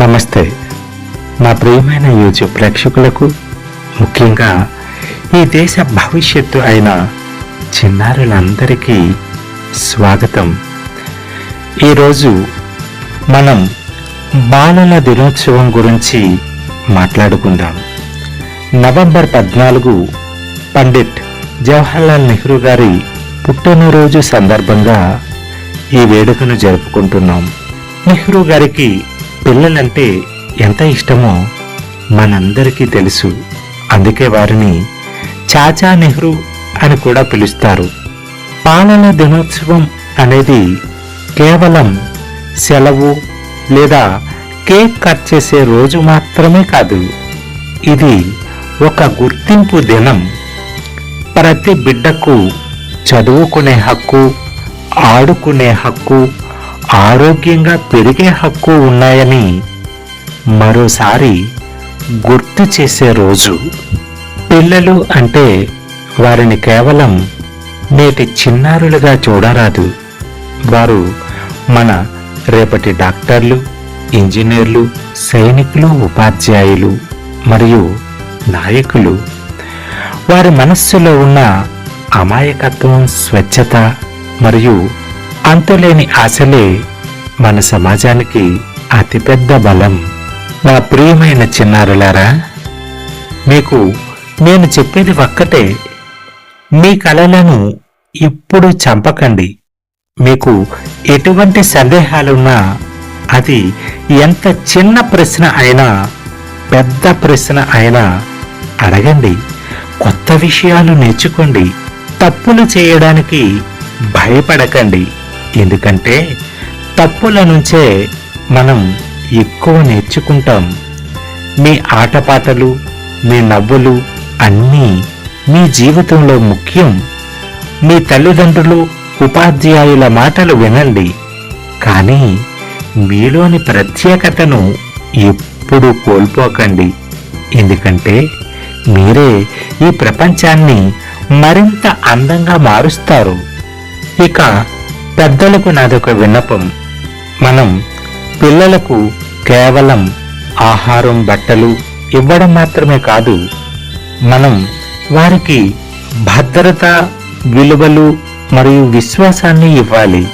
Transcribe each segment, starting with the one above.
నమస్తే. నా ప్రియమైన యూట్యూబ్ ప్రేక్షకులకు ముఖ్యంగా ఈ దేశ భవిష్యత్తు అయిన చిన్నారులందరికీ స్వాగతం. ఈరోజు మనం బాలల దినోత్సవం గురించి మాట్లాడుకుందాం. నవంబర్ పద్నాలుగు పండిట్ జవహర్లాల్ నెహ్రూ గారి పుట్టినరోజు సందర్భంగా ఈ వేడుకను జరుపుకుంటున్నాం. నెహ్రూ గారికి పిల్లలంటే ఎంత ఇష్టమో మనందరికీ తెలుసు. అందుకే వారిని చాచా నెహ్రూ అని కూడా పిలుస్తారు. పాలన దినోత్సవం అనేది కేవలం సెలవు లేదా కేక్ కట్ చేసే రోజు మాత్రమే కాదు ఇది ఒక గుర్తింపు దినం. ప్రతి బిడ్డకు చదువుకునే హక్కు ఆడుకునే హక్కు ఆరోగ్యంగా పెరిగే హక్కు ఉన్నాయని మరోసారి గుర్తు చేసే రోజు. పిల్లలు అంటే వారిని కేవలం నేటి చిన్నారులుగా చూడరాదు. వారు మన రేపటి డాక్టర్లు ఇంజనీర్లు సైనికులు ఉపాధ్యాయులు మరియు నాయకులు. వారి మనస్సులో ఉన్న అమాయకత్వం స్వచ్ఛత మరియు అంతులేని ఆశలే మన సమాజానికి అతిపెద్ద బలం. నా ప్రియమైన చిన్నారులారా మీకు నేను చెప్పేది ఒక్కటే మీ కళలను ఇప్పుడు చంపకండి. మీకు ఎటువంటి సందేహాలున్నా అది ఎంత చిన్న ప్రశ్న అయినా పెద్ద ప్రశ్న అయినా అడగండి. కొత్త విషయాలు నేర్చుకోండి. తప్పులు చేయడానికి భయపడకండి. ఎందుకంటే తప్పుల నుంచే మనం ఎక్కువ నేర్చుకుంటాం. మీ ఆటపాటలు మీ నవ్వులు అన్నీ మీ జీవితంలో ముఖ్యం. మీ తల్లిదండ్రులు ఉపాధ్యాయుల మాటలు వినండి. కానీ మీలోని ప్రత్యేకతను ఎప్పుడూ కోల్పోకండి. ఎందుకంటే మీరే ఈ ప్రపంచాన్ని మరింత అందంగా మారుస్తారు. ఇక పెద్దలకు నాదొక విన్నపం. మనం పిల్లలకు కేవలం ఆహారం బట్టలు ఇవ్వడం మాత్రమే కాదు మనం వారికి భద్రత విలువలు మరియు విశ్వాసాన్ని ఇవ్వాలి.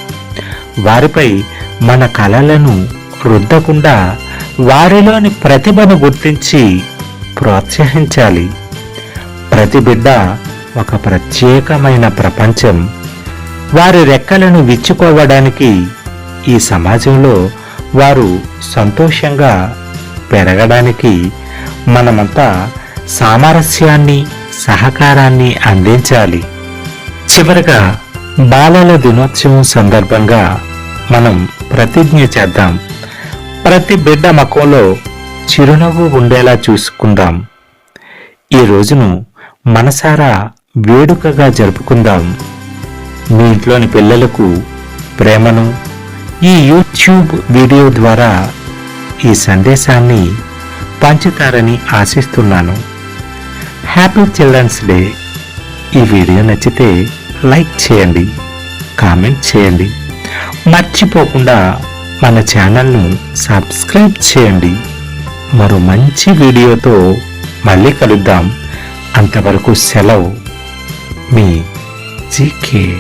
వారిపై మన కళలను రుద్దకుండా వారిలోని ప్రతిభను గుర్తించి ప్రోత్సహించాలి. ప్రతి బిడ్డ ఒక ప్రత్యేకమైన ప్రపంచం. వారి రెక్కలను విచ్చుకోవడానికి ఈ సమాజంలో వారు సంతోషంగా పెరగడానికి మనమంతా సామరస్యాన్ని సహకారాన్ని అందించాలి. చివరగా బాలల దినోత్సవం సందర్భంగా మనం ప్రతిజ్ఞ చేద్దాం. ప్రతి బిడ్డ మకంలో చిరునవ్వు ఉండేలా చూసుకుందాం. ఈ రోజును మనసారా వేడుకగా జరుపుకుందాం. మీ ఇంట్లోని పిల్లలకు ప్రేమను ఈ యూట్యూబ్ వీడియో ద్వారా ఈ సందేశాన్ని పంచుతారని ఆశిస్తున్నాను. హ్యాపీ చిల్డ్రన్స్ డే ఈ వీడియో నచ్చితే లైక్ చేయండి కామెంట్ చేయండి. మర్చిపోకుండా మన ఛానల్ను సబ్స్క్రైబ్ చేయండి. మరో మంచి వీడియోతో మళ్ళీ కలుద్దాం. అంతవరకు సెలవు. మీ జీకే.